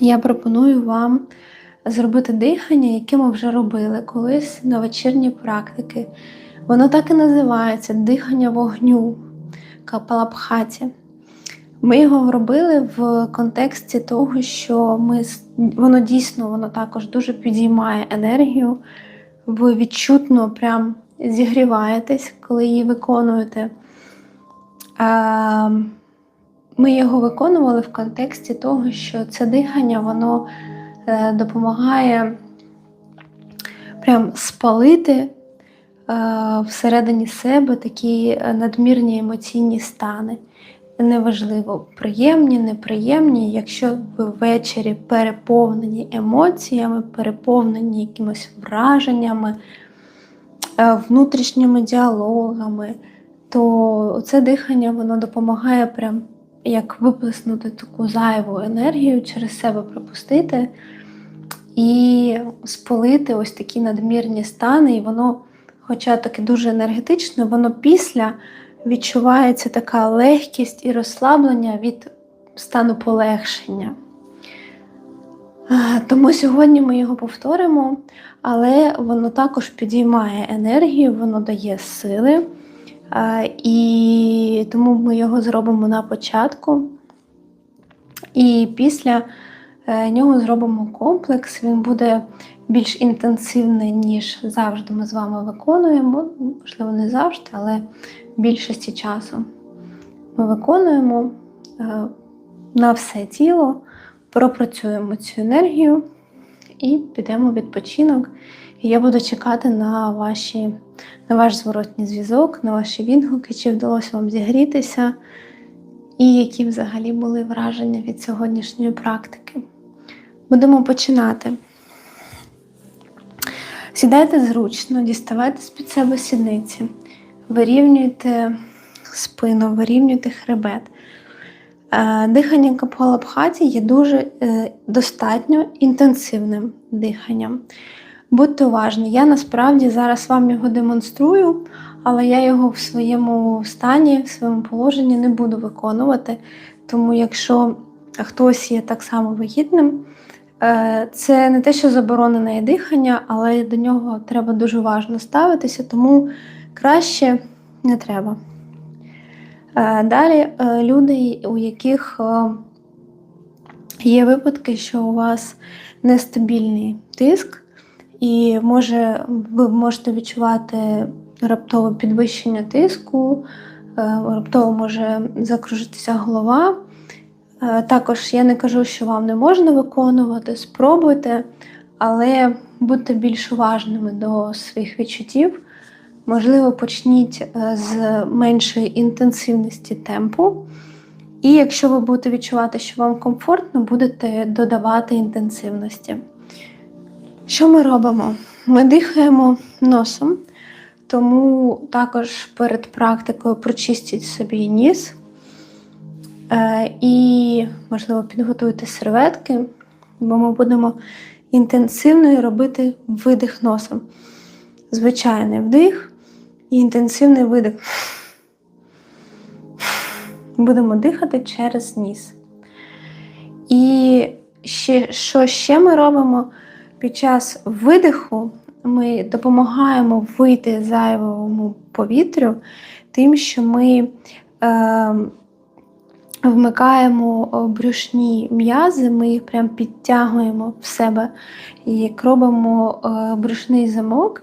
я пропоную вам зробити дихання, яке ми вже робили колись на вечірні практики. Воно так і називається дихання вогню капалабхаті. Ми його робили в контексті того, що ми, воно дійсно воно також дуже підіймає енергію, ви відчутно прям зігріваєтесь, коли її виконуєте. Ми його виконували в контексті того, що це дихання воно е, допомагає прям спалити е, всередині себе такі надмірні емоційні стани. Неважливо, приємні, неприємні, якщо ви ввечері переповнені емоціями, переповнені якимись враженнями, е, внутрішніми діалогами, то це дихання воно допомагає прям як виплеснути таку зайву енергію через себе пропустити і спалити ось такі надмірні стани, і воно, хоча таке дуже енергетичне, воно після відчувається така легкість і розслаблення від стану полегшення. Тому сьогодні ми його повторимо, але воно також підіймає енергію, воно дає сили. І тому ми його зробимо на початку. І після е, нього зробимо комплекс, він буде більш інтенсивний, ніж завжди ми з вами виконуємо. Можливо, не завжди, але більшості часу ми виконуємо е, на все тіло, пропрацюємо цю енергію і підемо в відпочинок. І я буду чекати на ваші, на ваш зворотній зв'язок, на ваші відгуки, чи вдалося вам зігрітися, і які взагалі були враження від сьогоднішньої практики. Будемо починати. Сідайте зручно, діставайте з-під себе сідниці, вирівнюйте спину, вирівнюйте хребет. Е, дихання капалабхаті є дуже е, достатньо інтенсивним диханням. Будьте уважні, я насправді зараз вам його демонструю, але я його в своєму стані, в своєму положенні не буду виконувати. Тому, якщо хтось є так само вигідним, е, це не те, що заборонене дихання, але до нього треба дуже уважно ставитися, тому краще не треба. Е, далі е, люди, у яких є випадки, що у вас нестабільний тиск. І може, ви можете відчувати раптове підвищення тиску, е, раптово може закружитися голова. Е, також я не кажу, що вам не можна виконувати, спробуйте, але будьте більш уважними до своїх відчуттів. Можливо, почніть е, з меншої інтенсивності темпу. І якщо ви будете відчувати, що вам комфортно, будете додавати інтенсивності. Що ми робимо? Ми дихаємо носом, тому також перед практикою прочистіть собі ніс е, і, можливо, підготуйте серветки, бо ми будемо інтенсивно робити видих носом. Звичайний вдих і інтенсивний видих. Будемо дихати через ніс. І ще, що ще ми робимо? Під час видиху ми допомагаємо вийти зайвому повітрю, тим, що ми е, вмикаємо брюшні м'язи, ми їх прям підтягуємо в себе і робимо е, брюшний замок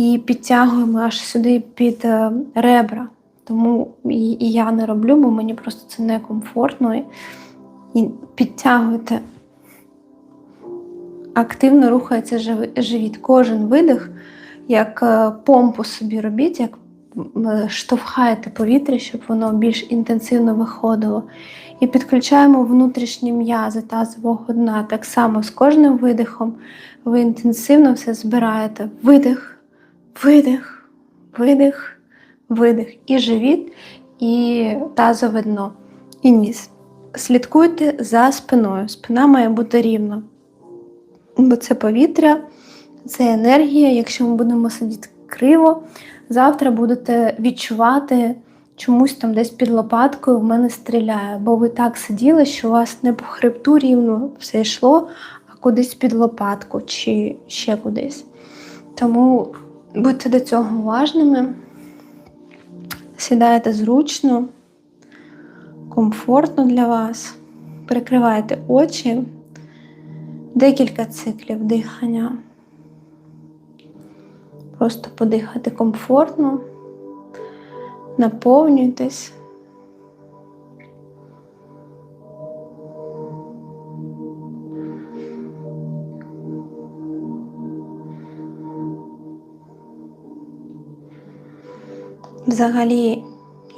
і підтягуємо аж сюди під е, ребра. Тому і, я не роблю, бо мені просто це некомфортно. І підтягуйте активно рухається живіт. Кожен видих, як е, помпу собі робіть, як е, штовхаєте повітря, щоб воно більш інтенсивно виходило. І підключаємо внутрішні м'язи тазового дна. Так само з кожним видихом ви інтенсивно все збираєте. Видих, видих, видих, видих. І живіт, і тазове дно, і ніс. Слідкуйте за спиною. Спина має бути рівна бо це повітря, це енергія. Якщо ми будемо сидіти криво, завтра будете відчувати, чомусь там десь під лопаткою в мене стріляє, бо ви так сиділи, що у вас не по хребту рівно все йшло, а кудись під лопатку чи ще кудись. Тому будьте до цього уважними, сідайте зручно, комфортно для вас, Прикриваєте очі, декілька циклів дихання. Просто подихати комфортно, наповнюйтесь. Взагалі,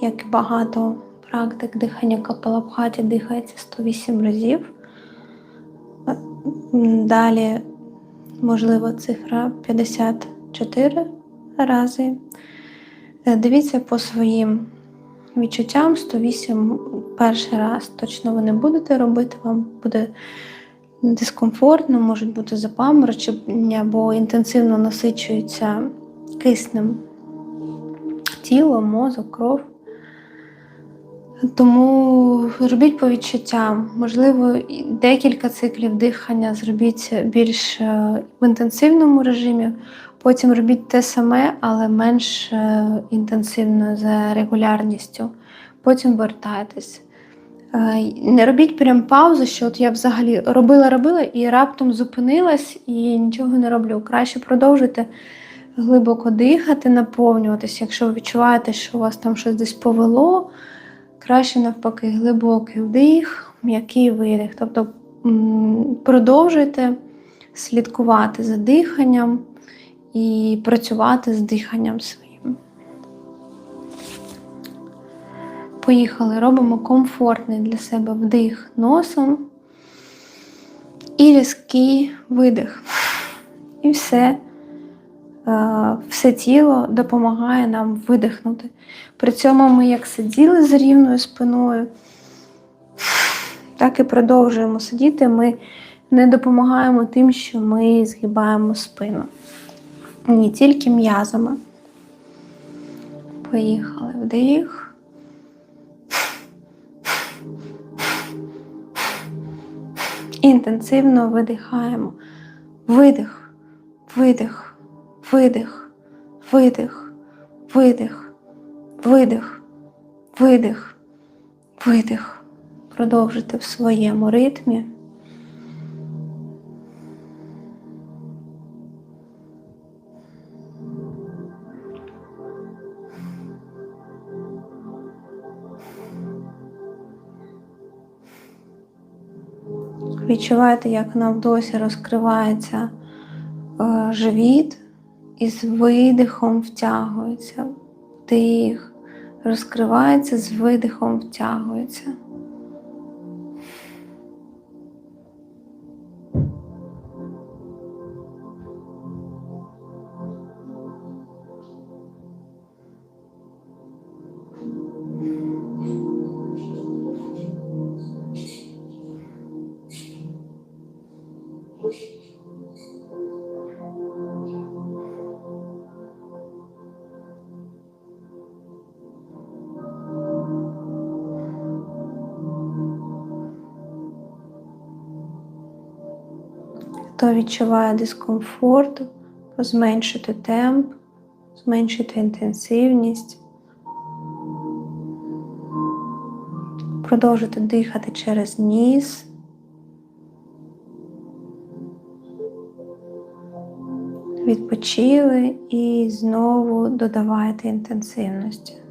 як і багато практик дихання капалабхаті дихається 108 разів. Далі, можливо, цифра 54 рази. Дивіться по своїм відчуттям 108 перший раз точно ви не будете робити, вам буде дискомфортно, можуть бути запаморочення, бо інтенсивно насичується киснем тіло, мозок, кров. Тому робіть по відчуттям. Можливо, декілька циклів дихання зробіть більш е, в інтенсивному режимі. Потім робіть те саме, але менш е, інтенсивно за регулярністю. Потім вертайтесь. Е, Не робіть прям паузу, що от я взагалі робила, робила і раптом зупинилась і нічого не роблю. Краще продовжуйте глибоко дихати, наповнюватися. Якщо ви відчуваєте, що у вас там щось десь повело, краще навпаки, глибокий вдих, м'який видих. Тобто продовжуйте слідкувати за диханням і працювати з диханням своїм. Поїхали, робимо комфортний для себе вдих носом і різкий видих. І все, все тіло допомагає нам видихнути. При цьому ми як сиділи з рівною спиною, так і продовжуємо сидіти. Ми не допомагаємо тим, що ми згибаємо спину. Ні, тільки м'язами. Поїхали вдих. Інтенсивно видихаємо. Видих, видих, видих, видих, видих, видих, видих, видих. Продовжуйте в своєму ритмі. Відчуваєте, як на вдосі розкривається е, живіт і з видихом втягується. Вдих, розкривається, з видихом втягується. Хто відчуває дискомфорт, зменшити темп, зменшити інтенсивність. Продовжуйте дихати через ніс. Відпочили і знову додавайте інтенсивності.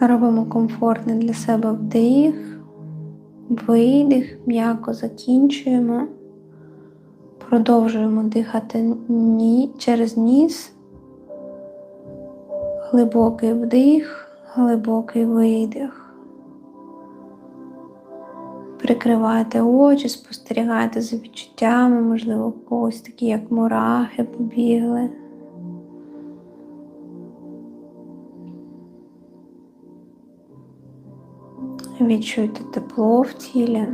Робимо комфортний для себе вдих, видих, м'яко закінчуємо. Продовжуємо дихати через ніс. Глибокий вдих, глибокий видих. Прикривайте очі, спостерігайте за відчуттями, можливо, когось такі, як мурахи побігли. Відчуйте тепло в тілі.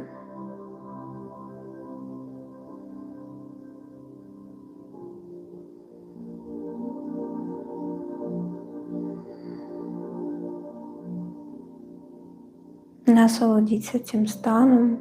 Насолодіться цим станом.